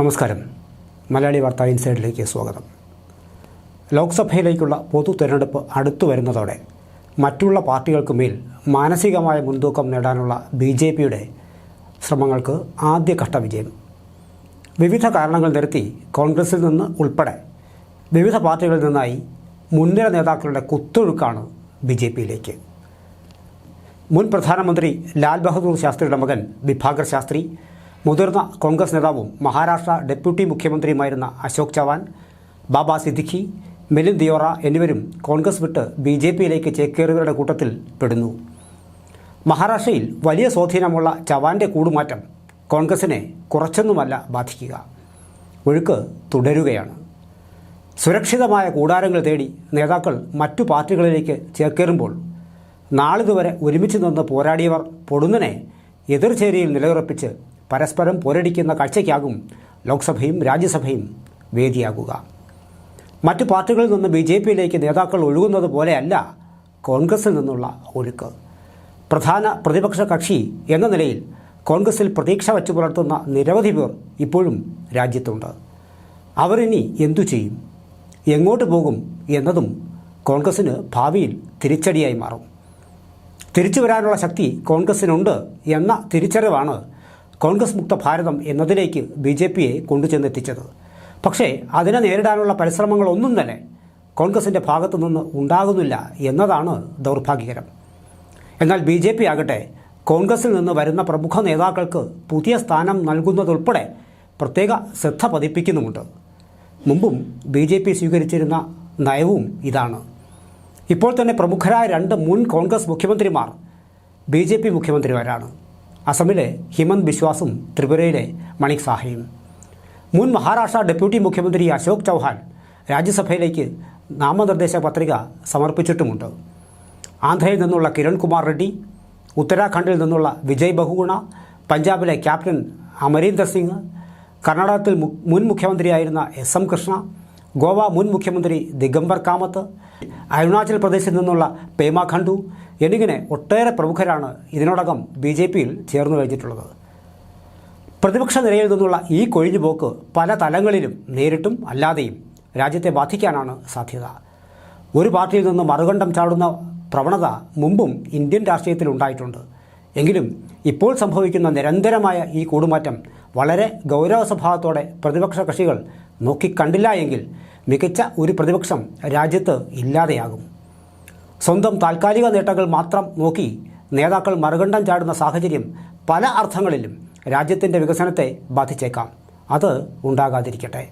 നമസ്കാരം. മലയാളി വാർത്താ ഇൻസൈഡിലേക്ക് സ്വാഗതം. ലോക്സഭയിലേക്കുള്ള പൊതു തിരഞ്ഞെടുപ്പ് അടുത്തു വരുന്നതോടെ മറ്റുള്ള പാർട്ടികൾക്ക് മേൽ മാനസികമായ മുൻതൂക്കം നേടാനുള്ള ബി ജെ പിയുടെ ശ്രമങ്ങൾക്ക് ആദ്യഘട്ട വിജയം. വിവിധ കാരണങ്ങൾ നിരത്തി കോൺഗ്രസിൽ നിന്ന് ഉൾപ്പെടെ വിവിധ പാർട്ടികളിൽ നിന്നായി മുൻനിര നേതാക്കളുടെ കുത്തൊഴുക്കാണ് ബി ജെ പിയിലേക്ക്. മുൻ പ്രധാനമന്ത്രി ലാൽ ബഹദൂർ ശാസ്ത്രിയുടെ മകൻ വിഭാകർ ശാസ്ത്രി മുതിർന്ന കോൺഗ്രസ് നേതാവും മഹാരാഷ്ട്ര ഡെപ്യൂട്ടി മുഖ്യമന്ത്രിയുമായിരുന്ന അശോക് ചവാൻ ബാബ സിദ്ദിഖി മെലിൻ ദിയോറ എന്നിവരും കോൺഗ്രസ് വിട്ട് ബി ജെ പിയിലേക്ക് ചേക്കേറിയവരുടെ കൂട്ടത്തിൽ പെടുന്നു. മഹാരാഷ്ട്രയിൽ വലിയ സ്വാധീനമുള്ള ചവാന്റെ കൂടുമാറ്റം കോൺഗ്രസിനെ കുറച്ചൊന്നുമല്ല ബാധിക്കുക. ഒഴുക്ക് തുടരുകയാണ്. സുരക്ഷിതമായ കൂടാരങ്ങൾ തേടി നേതാക്കൾ മറ്റു പാർട്ടികളിലേക്ക് ചേക്കേറുമ്പോൾ നാളിതുവരെ ഒരുമിച്ച് നിന്ന് പോരാടിയവർ പൊടുന്നനെ എതിർചേരിയിൽ നിലയുറപ്പിച്ച് പരസ്പരം പോരടിക്കുന്ന കാഴ്ചയ്ക്കാകും ലോക്സഭയും രാജ്യസഭയും വേദിയാകുക. മറ്റു പാർട്ടികളിൽ നിന്ന് ബി ജെ പിയിലേക്ക് നേതാക്കൾ ഒഴുകുന്നത് പോലെയല്ല കോൺഗ്രസിൽ നിന്നുള്ള ഒഴുക്ക്. പ്രധാന പ്രതിപക്ഷ കക്ഷി എന്ന നിലയിൽ കോൺഗ്രസിൽ പ്രതീക്ഷ വച്ചു പുലർത്തുന്ന നിരവധി പേർ ഇപ്പോഴും രാജ്യത്തുണ്ട്. അവരിനി എന്തു ചെയ്യും? എങ്ങോട്ട് പോകും എന്നതും കോൺഗ്രസ്സിന് ഭാവിയിൽ തിരിച്ചടിയായി മാറും. തിരിച്ചു വരാനുള്ള ശക്തി കോൺഗ്രസ്സിനുണ്ട് എന്ന തിരിച്ചറിവാണ് കോൺഗ്രസ് മുക്ത ഭാരതം എന്നതിലേക്ക് ബി ജെ പിയെ കൊണ്ടുചെന്നെത്തിച്ചത്. പക്ഷേ അതിനെ നേരിടാനുള്ള പരിശ്രമങ്ങളൊന്നും തന്നെ കോൺഗ്രസിന്റെ ഭാഗത്തു നിന്ന് ഉണ്ടാകുന്നില്ല എന്നതാണ് ദൗർഭാഗ്യകരം. എന്നാൽ ബി ജെ പി ആകട്ടെ കോൺഗ്രസിൽ നിന്ന് വരുന്ന പ്രമുഖ നേതാക്കൾക്ക് പുതിയ സ്ഥാനം നൽകുന്നതുൾപ്പെടെ പ്രത്യേക ശ്രദ്ധ പതിപ്പിക്കുന്നുമുണ്ട്. മുമ്പും ബി ജെ പി സ്വീകരിച്ചിരുന്ന നയവും ഇതാണ്. ഇപ്പോൾ തന്നെ പ്രമുഖരായ രണ്ട് മുൻ കോൺഗ്രസ് മുഖ്യമന്ത്രിമാർ ബി ജെ പി മുഖ്യമന്ത്രിമാരാണ്. അസമിലെ ഹിമന്ത് ബിശ്വാസും ത്രിപുരയിലെ മണിക് സാഹയും. മുൻ മഹാരാഷ്ട്ര ഡെപ്യൂട്ടി മുഖ്യമന്ത്രി അശോക് ചൗഹാൻ രാജ്യസഭയിലേക്ക് നാമനിർദ്ദേശ പത്രിക സമർപ്പിച്ചിട്ടുമുണ്ട്. ആന്ധ്രയിൽ നിന്നുള്ള കിരൺ കുമാർ റെഡ്ഡി ഉത്തരാഖണ്ഡിൽ നിന്നുള്ള വിജയ് ബഹുഗുണ പഞ്ചാബിലെ ക്യാപ്റ്റൻ അമരീന്ദർ സിംഗ് കർണാടകത്തിൽ മുൻ മുഖ്യമന്ത്രിയായിരുന്ന എസ് എം കൃഷ്ണ ഗോവ മുൻ മുഖ്യമന്ത്രി ദിഗംബർ കാമത്ത് അരുണാചൽ പ്രദേശിൽ നിന്നുള്ള പേമ ഖണ്ഡു എന്നിങ്ങനെ ഒട്ടേറെ പ്രമുഖരാണ് ഇതിനോടകം ബി ജെ പിയിൽ ചേർന്നു കഴിഞ്ഞിട്ടുള്ളത്. പ്രതിപക്ഷ നിരയിൽ നിന്നുള്ള ഈ കൊഴിഞ്ഞുപോക്ക് പല തലങ്ങളിലും നേരിട്ടും അല്ലാതെയും രാജ്യത്തെ ബാധിക്കാനാണ് സാധ്യത. ഒരു പാർട്ടിയിൽ നിന്ന് മറുകണ്ഠം ചാടുന്ന പ്രവണത മുമ്പും ഇന്ത്യൻ രാഷ്ട്രീയത്തിൽ ഉണ്ടായിട്ടുണ്ട്. എങ്കിലും ഇപ്പോൾ സംഭവിക്കുന്ന നിരന്തരമായ ഈ കൂടുമാറ്റം വളരെ ഗൗരവ സ്വഭാവത്തോടെ പ്രതിപക്ഷ കക്ഷികൾ നോക്കിക്കണ്ടില്ല എങ്കിൽ മികച്ച ഒരു പ്രതിപക്ഷം രാജ്യത്ത് ഇല്ലാതെയാകും. സ്വന്തം താൽക്കാലിക നേട്ടങ്ങൾ മാത്രം നോക്കി നേതാക്കൾ മറുകണ്ഠം ചാടുന്ന സാഹചര്യം പല അർത്ഥങ്ങളിലും രാജ്യത്തിന്റെ വികസനത്തെ ബാധിച്ചേക്കാം. അത് ഉണ്ടാകാതിരിക്കട്ടെ.